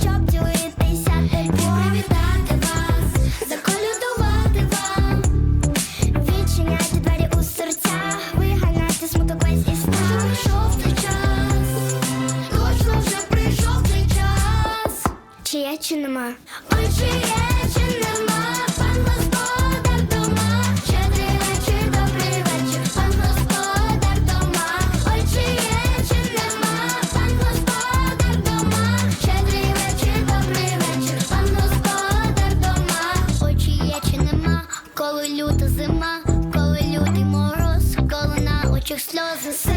щоб ділитися, і вас, заколюдувати вам, відчиняйте двері у серця, виганяйте смуток і став. Прийшов той час, точно вже прийшов той час. Чи є, чи нема? Ой, чи є, чи нема? thousand.